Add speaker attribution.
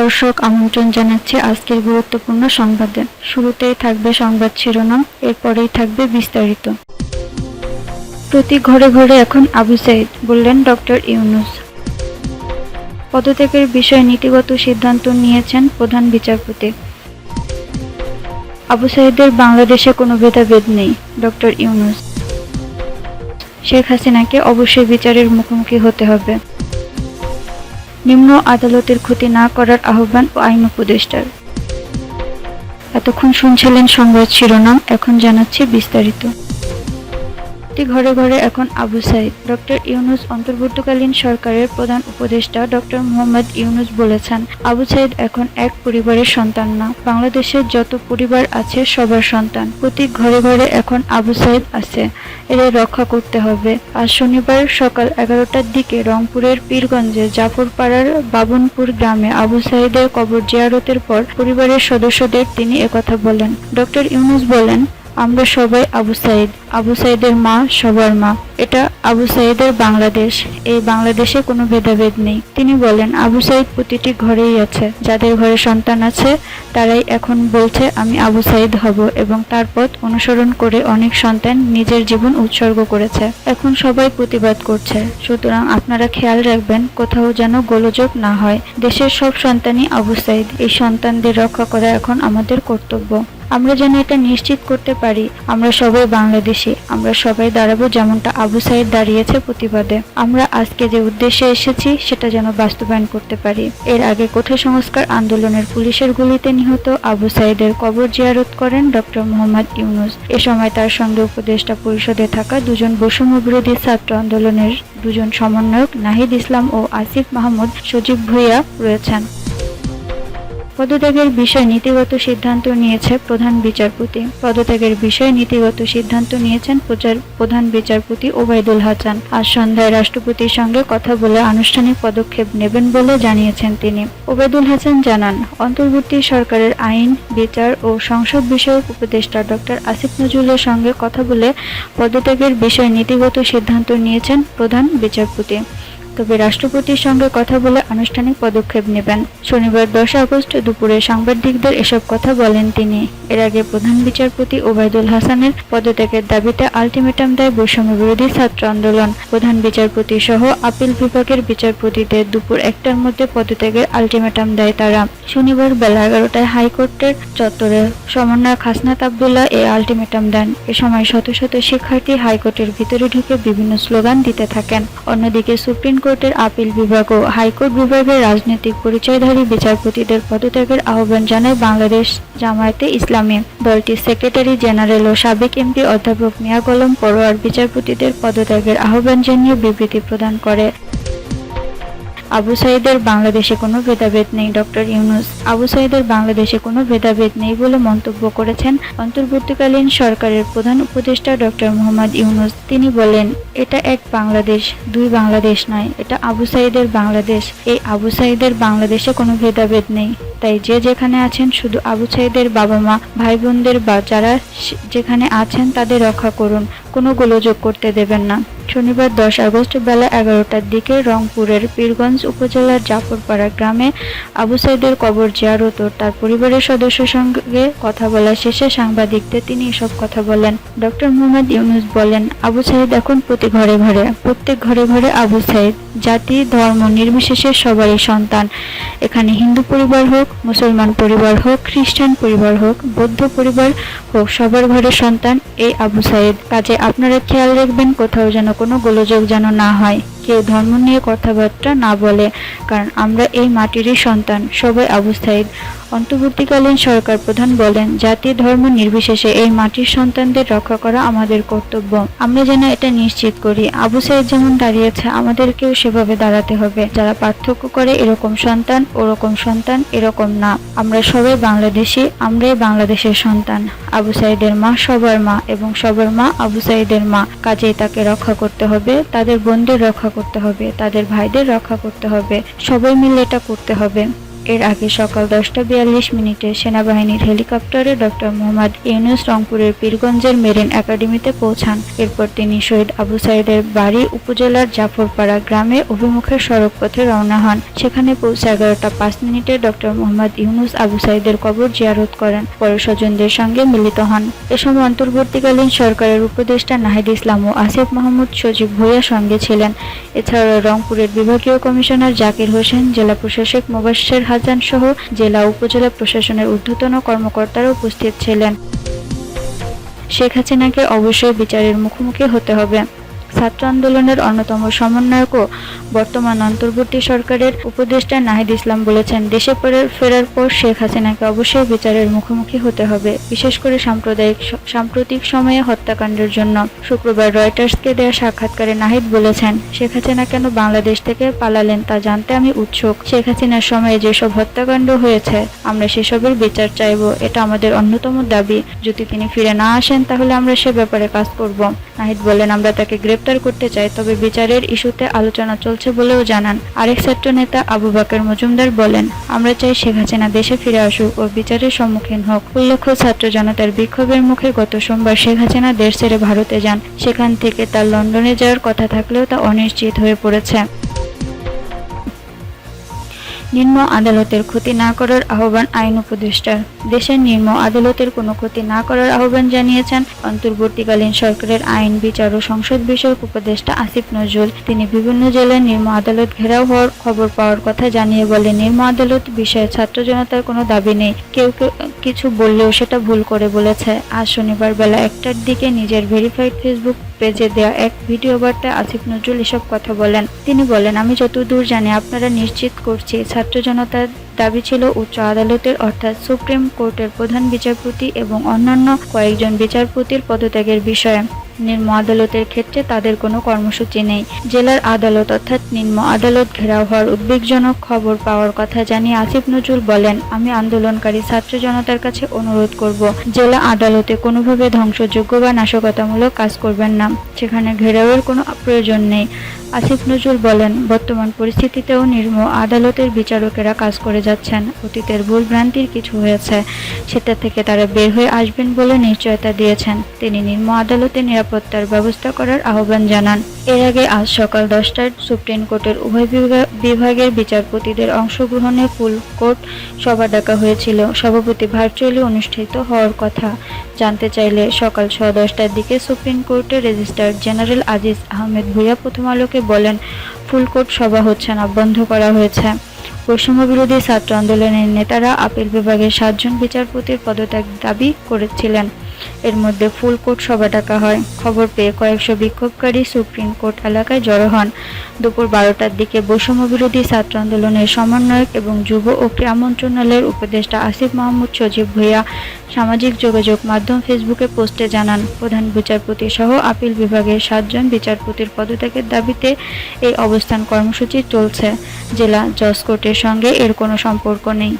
Speaker 1: দর্শক আমন্ত্রণ জানাচ্ছি আজকের গুরুত্বপূর্ণ সংবাদে। শুরুতেই থাকবে সংবাদ শিরোনাম, এরপরেই থাকবে বিস্তারিত। প্রতি ঘরে ঘরে এখন আবু সাইদ বললেন ডক্টর ইউনুস। পদত্যাগের বিষয়ে নীতিগত সিদ্ধান্ত নিয়েছেন প্রধান বিচারপতি। আবু সাইদের বাংলাদেশে কোনো ভেদাভেদ নেই, ডক্টর ইউনুস। শেখ হাসিনাকে অবশ্যই বিচারের মুখোমুখি হতে হবে। নিম্ন আদালতের ক্ষতি না করার আহ্বান ও আইন উপদেষ্টার। এতক্ষণ শুনছিলেন সংবাদ শিরোনাম, এখন জানাচ্ছি বিস্তারিত। প্রতি ঘরে ঘরে এখন আবু সাইদ। ডক্টর ইউনুস অন্তর্বর্তীকালীন সরকারের প্রধান উপদেষ্টা ডক্টর মোহাম্মদ ইউনুস বলেছেন, আবু সাইদ এখন এক পরিবারের সন্তান না। বাংলাদেশের যত পরিবার আছে সবার সন্তান। প্রতি ঘরে ঘরে এখন আবু সাইদ আছে। এদের রক্ষা করতে হবে। আজ শনিবার সকাল এগারোটার দিকে রংপুরের পীরগঞ্জে জাফরপাড়ার বাবনপুর গ্রামে আবু সাইদের কবর জিয়ারতের পর পরিবারের সদস্যদের তিনি একথা বলেন। ডক্টর ইউনুস বলেন আমরা সবাই আবু সাইদ। আবু সাইদের মা সবার মা। এটা আবু সাইদের বাংলাদেশ। এই বাংলাদেশে কোনো ভেদাভেদ নেই। তিনি বলেন, আবু সাইদ প্রতিটি ঘরেই আছে। যাদের ঘরে সন্তান আছে, তারাই এখন বলছে, আমি আবু সাইদ হব এবং তার পথ অনুসরণ করে অনেক সন্তান নিজের জীবন উৎসর্গ করেছে। এখন সবাই প্রতিবাদ করছে। সুতরাং আপনারা খেয়াল রাখবেন, কোথাও যেন গোলযোগ না হয়। দেশের সব সন্তানই আবু সাইদ। এই সন্তানদের রক্ষা করা এখন আমাদের কর্তব্য। আমরা যেন এটা নিশ্চিত করতে পারি, আমরা সবাই বাংলাদেশি, আমরা সবাই দাঁড়াবো যেমনটা আবু সাইদ দাঁড়িয়েছে প্রতিবাদে। আমরা আজকে যে উদ্দেশ্যে এসেছি, সেটা যেন বাস্তবায়ন করতে পারি। এর আগে কোঠা সংস্কার আন্দোলনের পুলিশের গুলিতে নিহত আবু সাইদের কবর জিয়ারত করেন ডক্টর মোহাম্মদ ইউনুস। এ সময় তার সঙ্গে উপদেষ্টা পরিষদে থাকা দুজন বৈষম্য বিরোধী ছাত্র আন্দোলনের দুজন সমন্বয়ক নাহিদ ইসলাম ও আসিফ মাহমুদ সজীব ভুইয়া রয়েছেন। পদত্যাগের বিষয়ে নীতিগত সিদ্ধান্ত নিয়েছে প্রধান বিচারপতি। পদত্যাগের বিষয়ে নীতিগত সিদ্ধান্ত নিয়েছেন প্রধান বিচারপতি ওবায়দুল হাসান। আজ সন্ধ্যায় রাষ্ট্রপতির সঙ্গে কথা বলে আনুষ্ঠানিক পদক্ষেপ নেবেন বলে জানিয়েছেন তিনি। ওবায়দুল হাসান জানান, অন্তর্বর্তী সরকারের আইন, বিচার ও সংসদ বিষয়ক উপদেষ্টা ডক্টর আসিফ নজরুলের সঙ্গে কথা বলে পদত্যাগের বিষয়ে নীতিগত সিদ্ধান্ত নিয়েছেন প্রধান বিচারপতি। তবে রাষ্ট্রপতির সঙ্গে কথা বলে আনুষ্ঠানিক পদক্ষেপ নেবেন। শনিবার দশ আগস্ট দুপুরে সাংবাদিকদের এসব কথা বলেন তিনি। এর আগে প্রধান বিচারপতি ওবায়দুল হাসানের পদত্যাগের দাবিতে আলটিমেটাম দেয় বৈষম্য বিরোধী ছাত্র আন্দোলন। প্রধান বিচারপতি সহ আপিল বিভাগের বিচারপতিদের দুপুর একটার মধ্যে পদত্যাগের আলটিমেটাম দেয় তারা। শনিবার বেলা এগারোটায় হাইকোর্টের চত্বরে সমন্বয়ক হাসনাত আবদুল্লাহ এ আলটিমেটাম দেন। এ সময় শত শত শিক্ষার্থী হাইকোর্টের ভিতরে ঢুকে বিভিন্ন স্লোগান দিতে থাকেন। অন্যদিকে সুপ্রিম কোর্টের আপিল বিভাগ ও হাইকোর্ট বিভাগের রাজনৈতিক পরিচয়ধারী বিচারপতিদের পদত্যাগের আহ্বান জানায় বাংলাদেশ জামায়াতে ইসলামী। দলটির সেক্রেটারি জেনারেল ও সাবেক এমপি অধ্যাপক মিয়া কলম পরোয়ার বিচারপতিদের পদত্যাগের আহ্বান জানিয়ে বিবৃতি প্রদান করে। আবু সাইদের বাংলাদেশে কোনো ভেদাভেদ নেই, ডক্টর ইউনুস। আবু সাইদের বাংলাদেশে কোনো ভেদাভেদ নেই বলে মন্তব্য করেছেন অন্তর্বর্তীকালীন সরকারের প্রধান উপদেষ্টা ডক্টর মোহাম্মদ ইউনুস। তিনি বলেন, এটা এক বাংলাদেশ, দুই বাংলাদেশ নয়, এটা আবু সাইদের বাংলাদেশ। এই আবু সাইদের বাংলাদেশে কোনো ভেদাভেদ নেই। তাই যে যেখানে আছেন, শুধু আবু সাইদের বাবা মা ভাই বোনদের বা যারা যেখানে আছেন, তাদের রক্ষা করুন। কোনো গোলযোগ করতে দেবেন না। শনিবার দশ আগস্ট বেলা এগারোটার দিকে রংপুরের পীরগঞ্জ উপজেলার জাফরপাড়া গ্রামে আবু সাইদের কবর জিয়ারত তার পরিবারের সদস্যের সঙ্গে কথা বলা শেষে সাংবাদিকদের তিনি এসব কথা বলেন। ডক্টর মোহাম্মদ ইউনুস বলেন, আবু সাইদ এখন প্রতি ঘরে ঘরে, প্রত্যেক ঘরে ঘরে আবু সাইদ। জাতি, ধর্ম নির্বিশেষে সবারই সন্তান। এখানে হিন্দু পরিবার হোক, মুসলমান পরিবার হোক, খ্রিস্টান পরিবার হোক, বৌদ্ধ পরিবার হোক, সবার ঘরে সন্তান এই আবু সাইদ। কাজে আপনারা খেয়াল রাখবেন, কোথাও যেন কোনো গোলযোগ যেন না হয়। কেউ ধর্ম নিয়ে কথাবার্তা না বলে, কারণ আমরা এই মাটিরই সন্তান, সবাই আবু অন্তর্বর্তীকালীন সরকার প্রধান বলেন, জাতি ধর্ম নির্বিশেষে এই মাটির সন্তানদের রক্ষা করা আমাদের কর্তব্য। আমরা যেন এটা নিশ্চিত করি। আবু সাইদ যেমন দাঁড়িয়েছে, আমাদেরকেও সেভাবে দাঁড়াতে হবে। যারা পার্থক্য করে এরকম সন্তান, ওরকম সন্তান, এরকম না। আমরা সবাই বাংলাদেশি, আমরাই বাংলাদেশের সন্তান। আবু সাইদের মা সবার মা এবং সবার মা আবু সাইদের মা। কাজেই তাকে রক্ষা করতে হবে, তাদের বোনদের রক্ষা করতে হবে তাদের ভাইদের রক্ষা করতে হবে সবাই মিলে এটা করতে হবে। এর আগে সকাল দশটা বিয়াল্লিশ মিনিটে সেনাবাহিনীর হেলিকপ্টারে ডক্টর মোহাম্মদ ইউনুস রংপুরের পীরগঞ্জের মেরিন একাডেমিতে পৌঁছান। এরপর তিনি শহীদ আবু সাইদের বাড়ি উপজেলার জাফরপাড়া গ্রামে অভিমুখে সড়ক পথে রওনা হন। সেখানে পৌঁছে এগারোটা পাঁচ মিনিটে ডক্টর মোহাম্মদ ইউনুস আবু সাইদের কবর জিয়ারত করেন। পরে স্বজনদের সঙ্গে মিলিত হন। এ সময় অন্তর্বর্তীকালীন সরকারের উপদেষ্টা নাহিদ ইসলাম ও আসিফ মাহমুদ সজীব ভুইয়া সঙ্গে ছিলেন। এছাড়া রংপুরের বিভাগীয় কমিশনার জাকির হোসেন, জেলা প্রশাসক মোবাশ্বের হাসান সহ জেলা উপজেলা প্রশাসনের ঊর্ধ্বতন কর্মকর্তারা উপস্থিত ছিলেন। শেখ হাসিনাকে অবশ্যই বিচারের মুখোমুখি হতে হবে। ছাত্র আন্দোলনের অন্যতম সমন্বয়ক ও বর্তমান অন্তর্বর্তী সরকারের উপদেষ্টা নাহিদ ইসলাম বলেছেন, দেশে ফেরার ফেরার পর শেখ হাসিনাকে অবশ্যই বিচারের মুখোমুখি হতে হবে, বিশেষ করে সাম্প্রদায়িক সাম্প্রতিক সময়ে হত্যাকাণ্ডের জন্য। শুক্রবার রয়টার্সকে দেওয়া সাক্ষাৎকারে নাহিদ বলেছেন, শেখ হাসিনা কেন বাংলাদেশ থেকে পালালেন তা জানতে আমি উৎসুক। শেখ হাসিনার সময়ে যেসব হত্যাকাণ্ড হয়েছে, আমরা সেসবের বিচার চাইব, এটা আমাদের অন্যতম দাবি। যদি তিনি ফিরে না আসেন, তাহলে আমরা সে ব্যাপারে কাজ করব। নাহিদ বলেন, আমরা তাকে গ্রেপ্তার করতে চায়, তবে বিচারের ইস্যুতে আলোচনা চলছে বলেও জানান। আরেক ছাত্র নেতা আবু বাকের মজুমদার বলেন, আমরা চাই শেখ হাসিনা দেশে ফিরে আসুক ও বিচারের সম্মুখীন হোক। উল্লেখ্য, ছাত্র জনতার বিক্ষোভের মুখে গত সোমবার শেখ হাসিনা দেশ ছেড়ে ভারতে যান। সেখান থেকে তার লন্ডনে যাওয়ার কথা থাকলেও তা অনিশ্চিত হয়ে পড়েছে। নিম্ন আদালতের ক্ষতি না করার আহ্বান আইন উপদেষ্টার। দেশের নিম্ন আদালতের কোনো ক্ষতি না করার আহ্বান জানিয়েছেন অন্তর্বর্তীকালীন সরকারের আইন, বিচার ও সংসদ বিষয়ক উপদেষ্টা আসিফ নজরুল। তিনি বিভিন্ন জেলায় নিম্ন আদালত ঘেরাও হওয়ার খবর পাওয়ার কথা জানিয়ে বলেন, নিম্ন আদালত বিষয়ে ছাত্র জনতার কোনো দাবি নেই। কেউ কেউ কিছু বললেও সেটা ভুল করে বলেছে। আজ শনিবার বেলা একটার দিকে নিজের ভেরিফাইড ফেসবুক পেজে দেওয়া এক ভিডিও বার্তায় আসিফ নজরুল এসব কথা বলেন। তিনি বলেন, আমি যত দূর জানি আপনারা নিশ্চিত করছি, ছাত্র জনতার দাবি ছিল উচ্চ আদালতের, অর্থাৎ সুপ্রিম কোর্টের প্রধান বিচারপতি এবং অন্যান্য কয়েকজন বিচারপতির পদত্যাগের বিষয়ে। নিম্ন আদালতের ক্ষেত্রে তাদের কোনো কর্মসূচি নেই। জেলার আদালত অর্থাৎ নিম্ন আদালত ঘেরাও হওয়ার উদ্বেগজনক খবর পাওয়ার কথা জানিয়ে আসিফ নজরুল বলেন, আমি আন্দোলনকারী ছাত্র জনতার কাছে অনুরোধ করব, জেলা আদালতে কোনোভাবে ধ্বংসযোগ্য বা নাশকতামূলক কাজ করবেন না। সেখানে ঘেরাওয়ের কোনো প্রয়োজন নেই। আসিফ নজরুল বলেন, বর্তমান পরিস্থিতিতেও নির্ম আদালতের বিচারকেরা কাজ করে যাচ্ছেন। অতীতের ভুল ভ্রান্তির কিছু হয়েছে, সেটা থেকে তারা বের হয়ে আসবেন বলে নিশ্চয়তা দিয়েছেন। তিনি নির্ম আদালতে নিরাপত্তার ব্যবস্থা করার আহ্বান জানান। এর আগে আজ সকাল দশটায় সুপ্রিম কোর্টের উভয় বিভা- বিভাগের বিচারপতিদের অংশগ্রহণে ফুল কোর্ট সভা ডাকা হয়েছিল। সভাপতি ভার্চুয়ালি অনুষ্ঠিত হওয়ার কথা জানতে চাইলে সকাল ছ দশটার দিকে সুপ্রিম কোর্টের রেজিস্ট্রার জেনারেল আজিজ আহমেদ ভুইয়া প্রথম আলোকে বলেন, ফুলকোট সভা হচ্ছে না, বন্ধ করা হয়েছে। বৈষম্য বিরোধী ছাত্র আন্দোলনের নেতারা আপিল বিভাগের সাতজন বিচারপতির পদত্যাগ দাবি করেছিলেন। এর মধ্যে ফুল কোর্ট সভা ডাকা হয়। খবর পেয়ে কয়েকশো বিক্ষোভকারী সুপ্রিম কোর্ট এলাকায় জড়ো হন। দুপুর বারোটার দিকে বৈষম্য বিরোধী ছাত্র আন্দোলনের সমন্বয়ক এবং যুব ও ক্রীড়া মন্ত্রণালয়ের উপদেষ্টা আসিফ মাহমুদ সজীব ভুইয়া সামাজিক যোগাযোগ মাধ্যম ফেসবুকে পোস্টে জানান, প্রধান বিচারপতি সহ আপিল বিভাগের সাতজন বিচারপতির পদত্যাগের দাবিতে এই অবস্থান কর্মসূচি চলছে। জেলা জজ কোর্টের সঙ্গে এর কোনো সম্পর্ক নেই।